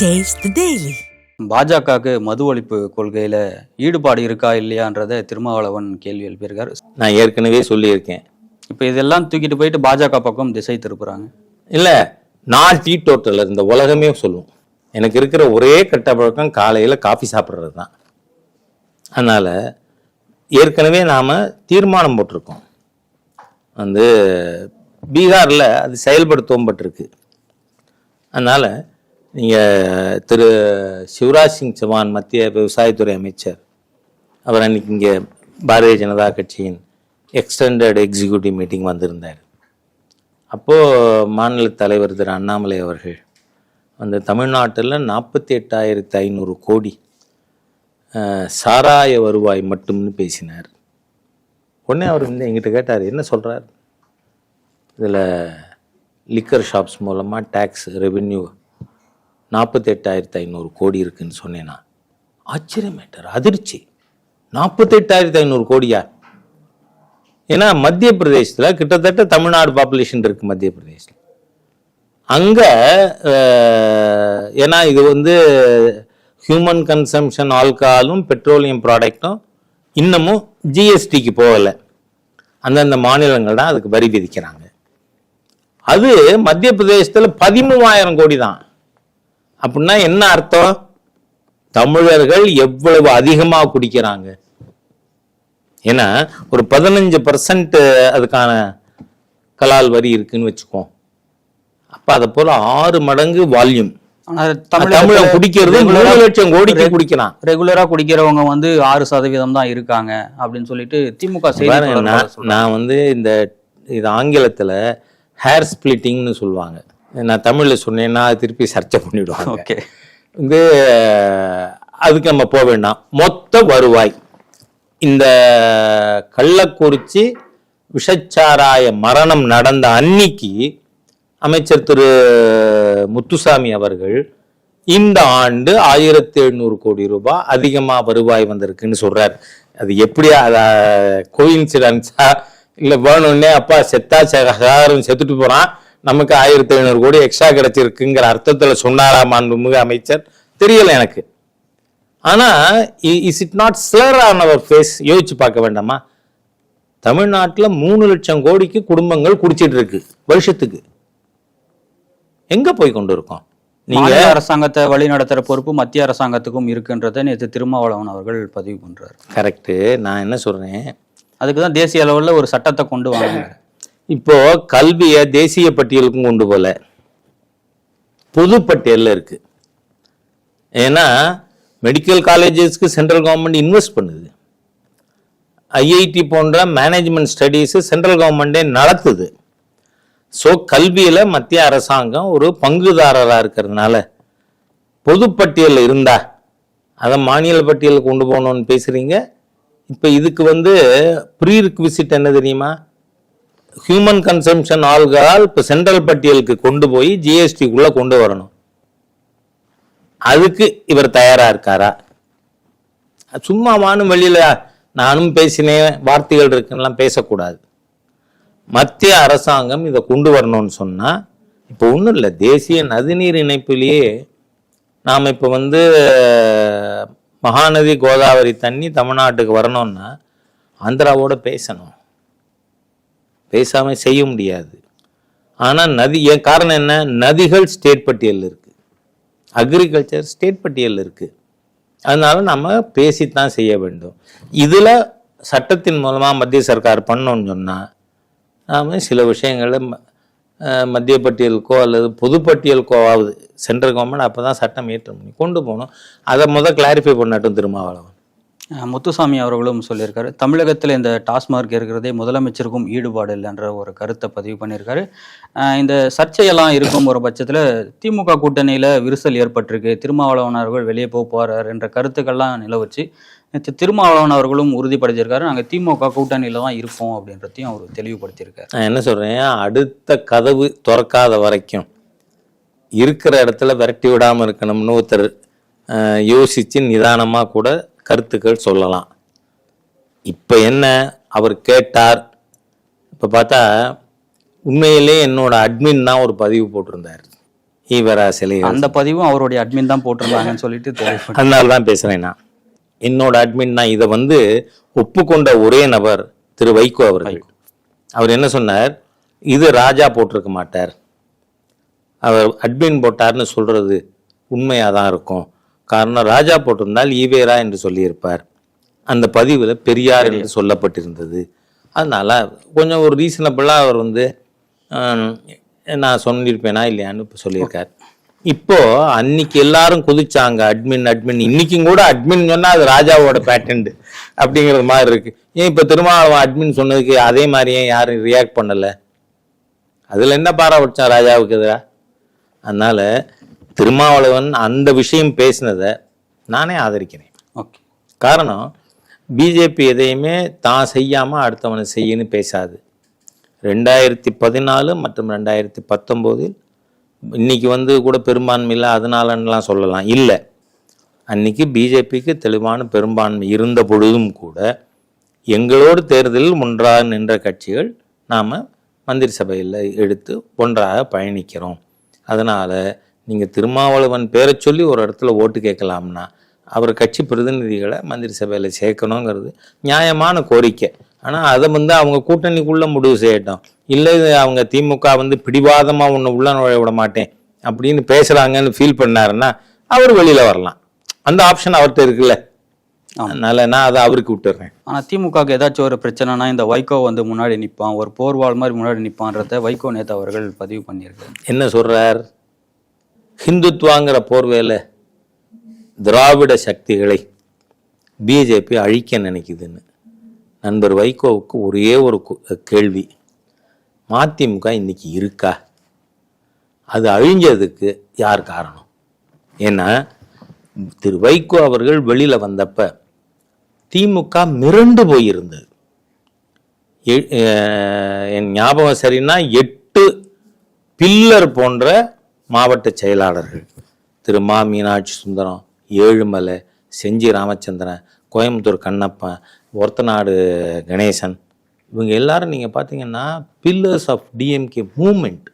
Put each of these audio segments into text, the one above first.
The Daily. பாஜகவுக்கு மது ஒழிப்பு கொள்கையில ஈடுபாடு இருக்கா இல்லையான்றதை திருமாவளவன் கேள்வி எழுப்பியிருக்காரு. நான் ஏற்கனவே சொல்லியிருக்கேன். இப்போ இதெல்லாம் தூக்கிட்டு போயிட்டு பாஜக பக்கம் திசை திருப்புறாங்க. இல்லை நான் டீ டோட்டலர் இந்த உலகமே சொல்லும். எனக்கு இருக்கிற ஒரே கெட்ட பழக்கம் காலையில் காஃபி சாப்பிட்றது தான் அதனால் ஏற்கனவே நாம் தீர்மானம் போட்டிருக்கோம். வந்து பீகாரில் அது செயல்படுத்தப்பட்டிருக்கு அதனால் நீங்கள் திரு சிவராஜ் சிங் சௌஹான் மத்திய விவசாயத்துறை அமைச்சர். அவர் அன்னைக்கு இங்கே பாரதிய ஜனதா கட்சியின் எக்ஸ்டெண்டட் எக்ஸிக்யூட்டிவ் மீட்டிங் வந்திருந்தார். அப்போது மாநில தலைவர் திரு அண்ணாமலை அவர்கள் அந்த தமிழ்நாட்டில் நாற்பத்தி எட்டாயிரத்து ஐநூறு கோடி சாராய வருவாய் மட்டும்னு பேசினார். உடனே அவர் வந்து எங்கிட்ட கேட்டார் என்ன சொல்கிறார் இதில் லிக்கர் ஷாப்ஸ் மூலமாக டேக்ஸ் ரெவென்யூ நாற்பத்தெட்டாயிரத்து ஐநூறு கோடி இருக்குன்னு சொன்னேன்னா ஆச்சரியமேட்டார் அதிர்ச்சி. நாற்பத்தெட்டாயிரத்தி ஐநூறு கோடியா? ஏன்னா மத்திய பிரதேசத்தில் கிட்டத்தட்ட தமிழ்நாடு பாப்புலேஷன் இருக்கு மத்திய பிரதேசத்தில் அங்கே ஏன்னா இது வந்து ஹியூமன் கன்சம்ஷன் ஆல்கஹாலும் பெட்ரோலியம் ப்ராடக்ட்டும் இன்னமும் ஜிஎஸ்டிக்கு போகலை. அந்தந்த மாநிலங்கள் தான் அதுக்கு வரி விதிக்கிறாங்க. அது மத்திய பிரதேசத்தில் பதிமூவாயிரம் கோடி தான். அப்படின்னா என்ன அர்த்தம்? தமிழர்கள் எவ்வளவு அதிகமாக குடிக்கிறாங்க? ஏன்னா ஒரு பதினஞ்சு பர்சன்ட் அதுக்கான கலால் வரி இருக்குன்னு வச்சுக்கோ அப்ப அதை போல ஆறு மடங்கு வால்யூம் ஆனா தமிழன் குடிக்கிறது மூணு லட்சம் கோடிக்கு குடிக்கிறான். ரெகுலரா குடிக்கிறவங்க வந்து ஆறு சதவீதம் தான் இருக்காங்க அப்படின்னு சொல்லிட்டு திமுக. நான் வந்து இந்த இது ஆங்கிலத்துல ஹேர் ஸ்பிளிட்டிங்னு சொல்லுவாங்க. நான் தமிழ்ல சொன்னேன்னா அது திருப்பி சர்ச்சை பண்ணிவிடுவாங்க ஓகே. வந்து அதுக்கு நம்ம போக வேண்டாம். மொத்த வருவாய். இந்த கள்ளக்குறிச்சி விஷச்சாராய மரணம் நடந்த அன்னிக்கு அமைச்சர் திரு. முத்துசாமி அவர்கள் இந்த ஆண்டு ஆயிரத்தி எழுநூறு கோடி ரூபாய் அதிகமா வருவாய் வந்திருக்குன்னு சொல்றாரு. அது எப்படியா கோயின்சிடன்ஸா இல்ல வேணும்னே அப்பா செத்தா சகாரம் செத்துட்டு போறான். நமக்கு ஆயிரத்தி எழுநூறு கோடி எக்ஸ்ட்ரா கிடைச்சிருக்குங்கிற அர்த்தத்துல சொன்னாரா மாண்புமிகு அமைச்சர். தெரியல எனக்கு. ஆனா is it not slur on our face யோசிச்சு பார்க்க வேண்டாமா? தமிழ்நாட்டுல மூணு லட்சம் கோடிக்கு குடும்பங்கள் குடிச்சிட்டு இருக்கு வருஷத்துக்கு. எங்க போய் கொண்டு இருக்கோம்? நீங்க அரசாங்கத்தை வழி நடத்துற பொறுப்பு மத்திய அரசாங்கத்துக்கும் இருக்குன்றதை நேற்று திருமாவளவன் அவர்கள் பதிவு பண்றாரு. கரெக்டு நான் என்ன சொல்றேன்? அதுக்கு தான் தேசிய அளவுல ஒரு சட்டத்தை கொண்டு வாங்க இப்போ கல்வியை தேசிய பட்டியலுக்கும் கொண்டு போல. பொது பட்டியலில் இருக்கு. ஏன்னா மெடிக்கல் காலேஜஸ்க்கு சென்ட்ரல் கவர்மெண்ட் இன்வெஸ்ட் பண்ணுது. ஐஐடி போன்ற மேனேஜ்மெண்ட் ஸ்டடீஸு சென்ட்ரல் கவர்மெண்டே நடத்துது. ஸோ கல்வியில் மத்திய அரசாங்கம் ஒரு பங்குதாரராக இருக்கிறதுனால பொதுப்பட்டியலில் இருந்தா அதை மாநில பட்டியலுக்கு கொண்டு போகணும்னு பேசுகிறீங்க இப்போ இதுக்கு வந்து ப்ரீ ரிக்விசிட் என்ன தெரியுமா? ஹியூமன் கன்சம்ஷன் ஆல்கஹால் இப்போ சென்ட்ரல் பட்டியலுக்கு கொண்டு போய் ஜிஎஸ்டிக்குள்ளே கொண்டு வரணும். அதுக்கு இவர் தயாரா இருக்காரா? சும்மா வானும் வெளியில நானும் பேசினேன் வார்த்தைகள் இருக்குன்னெலாம் பேசக்கூடாது. மத்திய அரசாங்கம் இதை கொண்டு வரணும்னு சொன்னா இப்போ ஒன்றும் இல்லை தேசிய நதிநீர் இணைப்பிலேயே நாம் இப்போ வந்து மகாநதி கோதாவரி தண்ணி தமிழ்நாட்டுக்கு வரணும்னா ஆந்திராவோட பேசணும். பேசாமல் செய்ய முடியாது. ஆனால் நதி என் காரணம் என்ன? நதிகள் ஸ்டேட் பட்டியலில் இருக்குது அக்ரிகல்ச்சர் ஸ்டேட் பட்டியலில் இருக்குது அதனால் நம்ம பேசித்தான் செய்ய வேண்டும். இதில் சட்டத்தின் மூலமாக மத்திய சர்க்கார் பண்ணோன்னு சொன்னால் நாம் சில விஷயங்களை ம- மத்திய பட்டியலுக்கோ அல்லது பொதுப்பட்டியலுக்கோ ஆகுது சென்ட்ரல் கவர்மெண்ட் அப்போ தான் சட்டம் ஏற்ற பண்ணி கொண்டு போகணும். அதை முதல் கிளாரிஃபை பண்ணட்டும் திருமாவளவன். முத்துசாமி அவர்களும் சொல்லியிருக்காரு தமிழகத்தில் இந்த டாஸ்மார்க் இருக்கிறதே முதலமைச்சருக்கும் ஈடுபாடு இல்லைன்ற ஒரு கருத்தை பதிவு பண்ணியிருக்காரு. இந்த சர்ச்சையெல்லாம் இருக்கும் ஒரு பட்சத்தில் திமுக கூட்டணியில் விரிசல் ஏற்பட்டிருக்கு. திருமாவளவன் அவர்கள் வெளியே போக போகிறார் என்ற கருத்துக்கள்லாம் நிலவச்சு. நேற்று திருமாவளவன் அவர்களும் உறுதிப்படுத்தியிருக்காரு. நாங்கள் திமுக கூட்டணியில் தான் இருப்போம் அப்படின்றதையும் அவர் தெளிவுபடுத்தியிருக்காரு. நான் என்ன சொல்கிறேன் அடுத்த கதவு திறக்காத வரைக்கும் இருக்கிற இடத்துல விரட்டி விடாமல் இருக்கணும்னு ஒருத்தர் யோசித்து யோசிச்சு கூட கருத்துக்கள் சொல்லலாம். இப்போ என்ன அவர் கேட்டார்? இப்போ பார்த்தா உண்மையிலே என்னோட அட்மின் தான் ஒரு பதிவு போட்டிருந்தார். ஈவரா சிலைகள் அந்த பதிவும் அவருடைய அட்மின் தான் போட்டிருந்தாங்கன்னு சொல்லிட்டு அதனால தான் பேசுறேன் நான். என்னோட அட்மின் நான் இதை வந்து ஒப்புக்கொண்ட ஒரே நபர் திரு வைகோ அவர்கள். அவர் என்ன சொன்னார்? இது ராஜா போட்டிருக்க மாட்டார். அவர் அட்மின் போட்டார்னு சொல்றது உண்மையாக தான் இருக்கும். காரணம் ராஜா போட்டிருந்தால் ஈவேரா என்று சொல்லியிருப்பார். அந்த பதிவில் பெரியார் என்று சொல்லப்பட்டிருந்தது. அதனால கொஞ்சம் ஒரு ரீசனபிளாக அவர் வந்து நான் சொல்லியிருப்பேனா இல்லையான்னு இப்போ சொல்லியிருக்கார். இப்போ அன்னைக்கு எல்லாரும் குதிச்சாங்க அட்மின் அட்மின் இன்னைக்கும் கூட அட்மின் சொன்னா அது ராஜாவோட பேட்டன்ட் அப்படிங்கிறது மாதிரி இருக்கு. ஏன் இப்போ திருமாவளவன் அட்மின் சொன்னதுக்கு அதே மாதிரி ஏன் யாரும் ரியாக்ட் பண்ணல? அதுல என்ன பாராபட்சம் ராஜாவுக்கு எதிரா? அதனால திருமாவளவன் அந்த விஷயம் பேசினதை நானே ஆதரிக்கிறேன். ஓகே. காரணம் பிஜேபி எதையுமே தான் செய்யாம அடுத்தவனை செய்யன்னு பேசாது. ரெண்டாயிரத்தி பதினாலு மற்றும் ரெண்டாயிரத்தி பத்தொம்போதில் இன்னைக்கு வந்து கூட பெரும்பான்மையில் அதனாலன்னுலாம் சொல்லலாம். இல்லை. அன்னைக்கு பிஜேபிக்கு தெளிவான பெரும்பான்மை இருந்த பொழுதும் கூட எங்களோடு தேர்தலில் ஒன்றாக நின்ற கட்சிகள் நாம் மந்திரி சபையில் எடுத்து ஒன்றாக பயணிக்கிறோம். அதனால் நீங்கள் திருமாவளவன் பேரை சொல்லி ஒரு இடத்துல ஓட்டு கேட்கலாம்னா அவர் கட்சி பிரதிநிதிகளை மந்திரி சபையில் சேர்க்கணுங்கிறது நியாயமான கோரிக்கை. ஆனால் அதை வந்து அவங்க கூட்டணிக்குள்ளே முடிவு செய்யட்டும். இல்லை அவங்க திமுக வந்து பிடிவாதமாக உன்னை உள்ள நுழைய விட மாட்டேன் அப்படின்னு பேசுகிறாங்கன்னு ஃபீல் பண்ணாருன்னா அவர் வெளியில் வரலாம். அந்த ஆப்ஷன் அவர்கிட்ட இருக்குல்ல. அதனால நான் அதை அவருக்கு விட்டுறேன். ஆனா திமுகவுக்கு ஏதாச்சும் ஒரு பிரச்சனைனா இந்த வைகோ வந்து முன்னாடி நிப்பான் ஒரு போர்வாள் மாதிரி முன்னாடி நிப்பான்றத வைகோ நேத்து அவர்கள் பதிவு பண்ணியிருக்காரு. என்ன சொல்றார்? ஹிந்துத்வாங்கிற போர்வையில் திராவிட சக்திகளை பிஜேபி அழிக்க நினைக்குதுன்னு. நண்பர் வைகோவுக்கு ஒரே ஒரு கேள்வி. மதிமுக இன்னைக்கு இருக்கா? அது அழிஞ்சதுக்கு யார் காரணம்? ஏன்னா திரு வைகோ அவர்கள் வெளியில் வந்தப்ப திமுக மிரண்டு போயிருந்தது. எ- என் ஞாபகம் சரின்னா எட்டு பில்லர் போன்ற மாவட்ட செயலாளர்கள் திரு மா மீனாட்சி சுந்தரம் ஏழுமலை செஞ்சி ராமச்சந்திரன் கோயம்புத்தூர் கண்ணப்பன் ஒருத்தநாடு கணேசன் இவங்க எல்லாரும் நீங்கள் பார்த்தீங்கன்னா பில்லர்ஸ் ஆஃப் டிஎம்கே மூமெண்ட்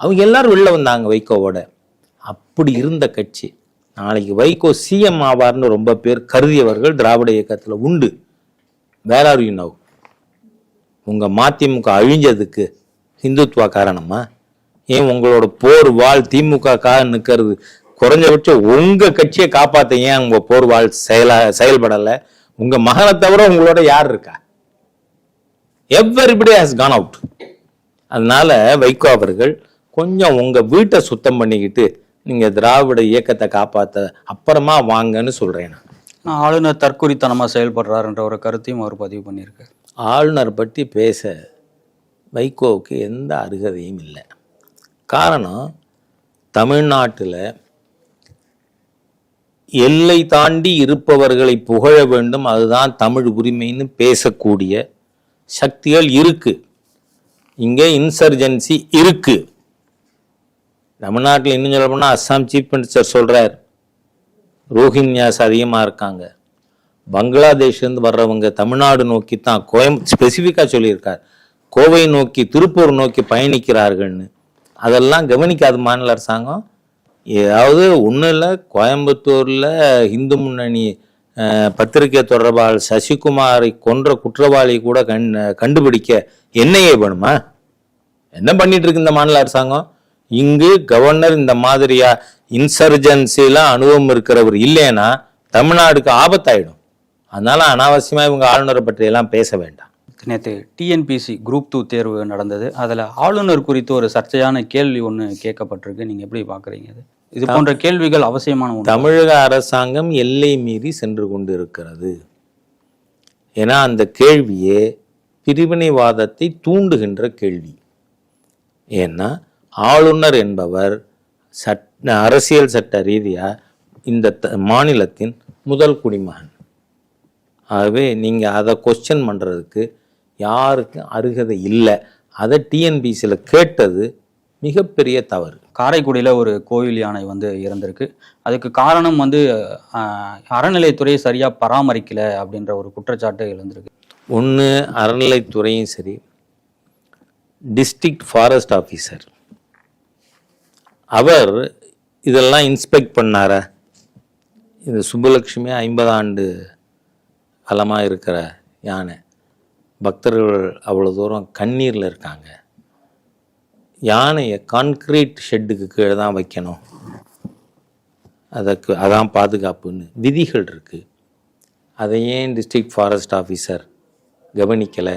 அவங்க எல்லாரும் வெளில வந்தாங்க வைகோவோட. அப்படி இருந்த கட்சி. நாளைக்கு வைகோ சிஎம் ஆவார்னு ரொம்ப பேர் கருதியவர்கள் திராவிட இயக்கத்தில் உண்டு. வேற ஆர் யூ நவ் உங்கள் மதிமுக அழிஞ்சதுக்கு ஹிந்துத்வா காரணமா ஏன் உங்களோட போர் வாழ் திமுக காக நிக்கிறது குறைஞ்சபட்சம் உங்க கட்சியை காப்பாத்த ஏன் உங்க போர் வாழ் செயலா செயல்படல? உங்க மகனை தவிர உங்களோட யார் இருக்கா? எவ்வரிபடி ஹாஸ் கான் அவுட் அதனால வைகோ அவர்கள் கொஞ்சம் உங்க வீட்டை சுத்தம் பண்ணிக்கிட்டு நீங்க திராவிட இயக்கத்தை காப்பாத்த அப்புறமா வாங்கன்னு சொல்றேன் நான். ஆளுநர் தற்குறித்தனமா செயல்படுறாருன்ற ஒரு கருத்தையும் அவர் பதிவு பண்ணியிருக்காரு. ஆளுநர் பற்றி பேச வைகோவுக்கு எந்த அருகதையும் இல்லை. காரணம் தமிழ்நாட்டில் எல்லை தாண்டி இருப்பவர்களை புகழ வேண்டும். அதுதான் தமிழ் உரிமைன்னு பேசக்கூடிய சக்திகள் இருக்கு. இங்கே இன்சர்ஜென்சி இருக்கு. தமிழ்நாட்டில் இன்னும் சொல்ல போனால் அஸ்ஸாம் சீஃப் மினிஸ்டர் சொல்கிறார் ரோஹிங்யாஸ் அதிகமாக இருக்காங்க. பங்களாதேஷ்லேருந்து வர்றவங்க தமிழ்நாடு நோக்கி தான் கோயம் ஸ்பெசிஃபிக்காக சொல்லியிருக்கார். கோவை நோக்கி திருப்பூர் நோக்கி பயணிக்கிறார்கள்னு. அதெல்லாம் கவனிக்காத மாநில அரசாங்கம். ஏதாவது ஒன்றும் இல்லை கோயம்புத்தூரில் இந்து முன்னணி பத்திரிகை தொடர்பாளர் சசிகுமாரை கொன்ற குற்றவாளி கூட கண் கண்டுபிடிக்க என்னையே வேணுமா? என்ன பண்ணிட்டு இருக்கு இந்த மாநில அரசாங்கம்? இங்கு கவர்னர் இந்த மாதிரியா இன்சர்ஜென்சிலாம் அனுபவம் இருக்கிறவர் இல்லைன்னா தமிழ்நாடுக்கு ஆபத்தாயிடும். அதனால அனாவசியமாக இவங்க ஆளுநரை பற்றியெல்லாம் பேச வேண்டாம். நேற்று டிஎன்பிசி குரூப் டூ தேர்வு நடந்தது. அதில் ஆளுநர் குறித்து ஒரு சர்ச்சையான கேள்வி ஒன்று கேட்கப்பட்டிருக்கு. நீங்கள் எப்படி பார்க்குறீங்க இது? இது போன்ற கேள்விகள் அவசியமான தமிழக அரசாங்கம் எல்லை மீறி சென்று கொண்டிருக்கிறது. ஏன்னா அந்த கேள்வியே பிரிவினைவாதத்தை தூண்டுகின்ற கேள்வி. ஏன்னா ஆளுநர் என்பவர் சட் அரசியல் சட்ட ரீதியா இந்த மாநிலத்தின் முதல் குடிமகன். ஆகவே நீங்க அதை கொஸ்டின் பண்றதுக்கு யாருக்கும் அருகதை இல்லை. அதை டிஎன்பிசியில் கேட்டது மிகப்பெரிய தவறு. காரைக்குடியில் ஒரு கோவில் யானை வந்து இறந்திருக்கு. அதுக்கு காரணம் வந்து ஆஹ், அறநிலைத்துறை சரியாக பராமரிக்கல அப்படின்ற ஒரு குற்றச்சாட்டு எழுந்திருக்கு. ஒன்று அறநிலைத்துறையும் சரி டிஸ்ட்ரிக்ட் ஃபாரஸ்ட் ஆஃபீஸர் அவர் இதெல்லாம் இன்ஸ்பெக்ட் பண்ணாரா? இந்த சுப்புலட்சுமி ஐம்பது ஆண்டு காலமாக இருக்கிற யானை. பக்தர்கள் அவ்வளோ தூரம் கண்ணீரில் இருக்காங்க. யானையை கான்க்ரீட் ஷெட்டுக்கு கீழே தான் வைக்கணும். அதற்கு அதான் பாதுகாப்புன்னு விதிகள் இருக்குது அதை ஏன் டிஸ்ட்ரிக்ட் ஃபாரஸ்ட் ஆஃபீஸர் கவனிக்கலை?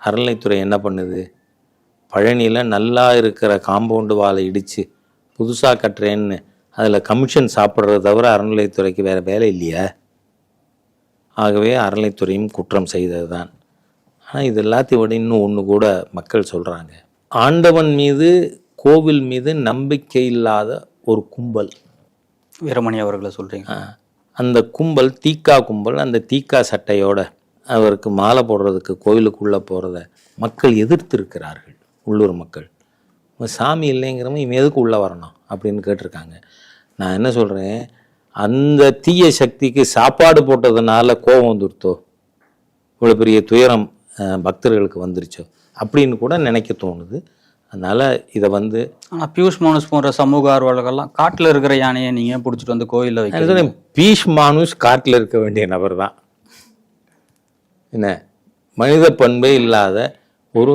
அறநிலைத்துறை என்ன பண்ணுது? பழனியில் நல்லா இருக்கிற காம்பவுண்டு வாழை இடித்து புதுசாக கட்டுறேன்னு அதில் கமிஷன் சாப்பிட்றத தவிர அறநிலைத்துறைக்கு வேறு வேலை இல்லையா? ஆகவே அறநிலைத்துறையும் குற்றம் செய்தது தான் ஆனால் இது எல்லாத்தையும் விட இன்னும் ஒன்று கூட மக்கள் சொல்கிறாங்க ஆண்டவன் மீது கோவில் மீது நம்பிக்கை இல்லாத ஒரு கும்பல். வீரமணி அவர்களை சொல்றீங்க. ஆ, அந்த கும்பல் தீக்கா கும்பல் அந்த தீக்கா சட்டையோட அவருக்கு மாலை போடுறதுக்கு கோயிலுக்குள்ளே போகிறத மக்கள் எதிர்த்திருக்கிறார்கள் உள்ளூர் மக்கள். சாமி இல்லைங்கிறவன் இவன் எதுக்கு உள்ளே வரணும் அப்படின்னு கேட்டிருக்காங்க. நான் என்ன சொல்கிறேன் அந்த தீய சக்திக்கு சாப்பாடு போட்டதுனால கோபம் வந்துருத்தோ? இவ்வளோ பெரிய துயரம் பக்தர்களுக்கு வந்துருச்சோ அப்படின்னு கூட நினைக்க தோணுது. அதனால் இதை வந்து ஆனா பியூஷ் மோனஸ் போன்ற சமூக ஆர்வலர்கள்லாம் காட்டுல இருக்கிற யானையை நீங்க பிடிச்சிட்டு வந்து கோயில்ல சொல்றேன், பீஷ் மானுஷ் காட்டில் இருக்க வேண்டிய நபர் தான். என்ன? மனித பண்பே இல்லாத ஒரு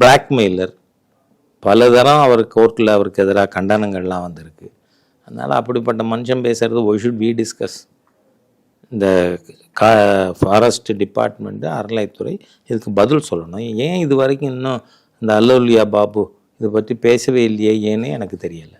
பிளாக்மெயிலர் பலதரம் அவர் கோர்ட்டில் அவருக்கு எதிராக கண்டனங்கள்லாம் வந்திருக்கு. அதனால் அப்படிப்பட்ட மனுஷன் பேசுறது ஒய் ஷுட் பி டிஸ்கஸ் இந்த கா ஃபாரஸ்ட் டிபார்ட்மெண்ட்டு அறநிலைத்துறை இதுக்கு பதில் சொல்லணும். ஏன் இது வரைக்கும் இன்னும் இந்த அல்லோலியா பாபு இதை பற்றி பேசவே இல்லையே ஏன்னு எனக்கு தெரியலை.